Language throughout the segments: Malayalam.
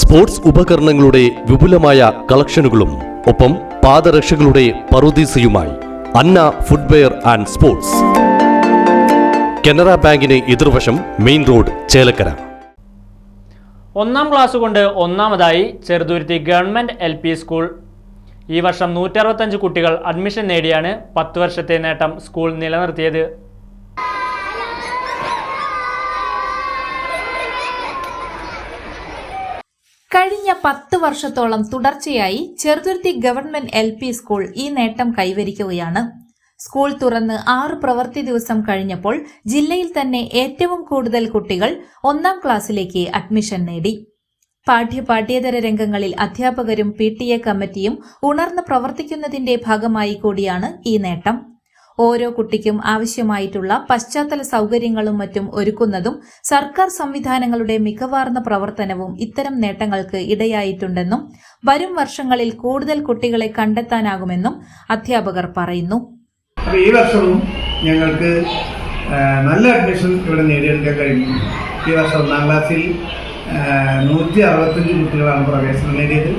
സ്പോർട്സ് ഉപകരണങ്ങളുടെ വിപുലമായ കളക്ഷനുകളും ഒപ്പം പാദരക്ഷകളുടെ പറുദീസയുമായി Anna footwear and sports. Canara ബാങ്കിന് എതിർവശം മെയിൻ റോഡ് ചേലക്കര. ഒന്നാം ക്ലാസ് കൊണ്ട് ഒന്നാമതായി Cheruthuruthy government L P school. ഈ വർഷം നൂറ്ററുപത്തഞ്ച് കുട്ടികൾ അഡ്മിഷൻ നേടിയാണ് പത്ത് വർഷത്തെ നേട്ടം സ്കൂൾ നിലനിർത്തിയത്. കഴിഞ്ഞ പത്ത് വർഷത്തോളം തുടർച്ചയായി Cheruthuruthy government L P school ഈ നേട്ടം കൈവരിക്കുകയാണ്. സ്കൂൾ തുറന്ന് ആറ് പ്രവൃത്തി ദിവസം കഴിഞ്ഞപ്പോൾ ജില്ലയിൽ തന്നെ ഏറ്റവും കൂടുതൽ കുട്ടികൾ ഒന്നാം ക്ലാസ്സിലേക്ക് അഡ്മിഷൻ നേടി. പാഠ്യ പാഠ്യേതര രംഗങ്ങളിൽ അധ്യാപകരും പി ടി എ കമ്മിറ്റിയും ഉണർന്ന് പ്രവർത്തിക്കുന്നതിന്റെ ഭാഗമായി കൂടിയാണ് ഈ നേട്ടം. ഓരോ കുട്ടിക്കും ആവശ്യമായിട്ടുള്ള പശ്ചാത്തല സൗകര്യങ്ങളും മറ്റും ഒരുക്കുന്നതും സർക്കാർ സംവിധാനങ്ങളുടെ മികവാർന്ന പ്രവർത്തനവും ഇത്തരം നേട്ടങ്ങൾക്ക് ഇടയായിട്ടുണ്ടെന്നും വരും വർഷങ്ങളിൽ കൂടുതൽ കുട്ടികളെ കണ്ടെത്താനാകുമെന്നും അധ്യാപകർ പറയുന്നു. ഈ വർഷവും ഞങ്ങൾക്ക് നല്ല അഡ്മിഷൻ ഇവിടെ നേടിയെടുക്കാൻ കഴിഞ്ഞു. ഈ വർഷം ഒന്നാം ക്ലാസ്സിൽ നൂറ്റി അറുപത്തഞ്ച് കുട്ടികളാണ് പ്രവേശനം നേടിയത്.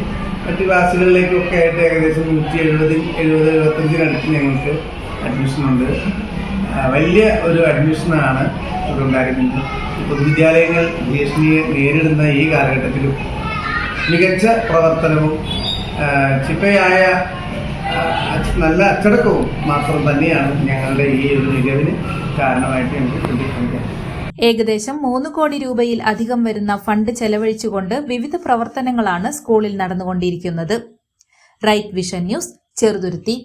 മറ്റ് ക്ലാസ്സുകളിലേക്കൊക്കെ ആയിട്ട് ഏകദേശം നൂറ്റി എഴുപതിൽ എഴുപത് എഴുപത്തഞ്ചിനടുത്ത് ഞങ്ങൾക്ക് അഡ്മിഷൻ ഉണ്ട് വലിയ ഒരു അഡ്മിഷനാണ് അതുണ്ടായിരുന്നത് പൊതുവിദ്യാലയങ്ങൾ ഭീഷണിയെ നേരിടുന്ന ഈ കാലഘട്ടത്തിലും മികച്ച പ്രവർത്തനവും ചിപ്പയായ നല്ല അച്ചടക്കവും മാത്രം തന്നെയാണ് ഞങ്ങളുടെ ഈ ഒരു മികവിന് കാരണമായിട്ട് ഞങ്ങൾ ചിന്തിക്കുന്നത് ഏകദേശം മൂന്ന് കോടി രൂപയിൽ അധികം വരുന്ന ഫണ്ട് ചെലവഴിച്ചുകൊണ്ട് വിവിധ പ്രവർത്തനങ്ങളാണ് സ്കൂളിൽ നടന്നുകൊണ്ടിരിക്കുന്നത്. Right Vision News Cheruthuruthy.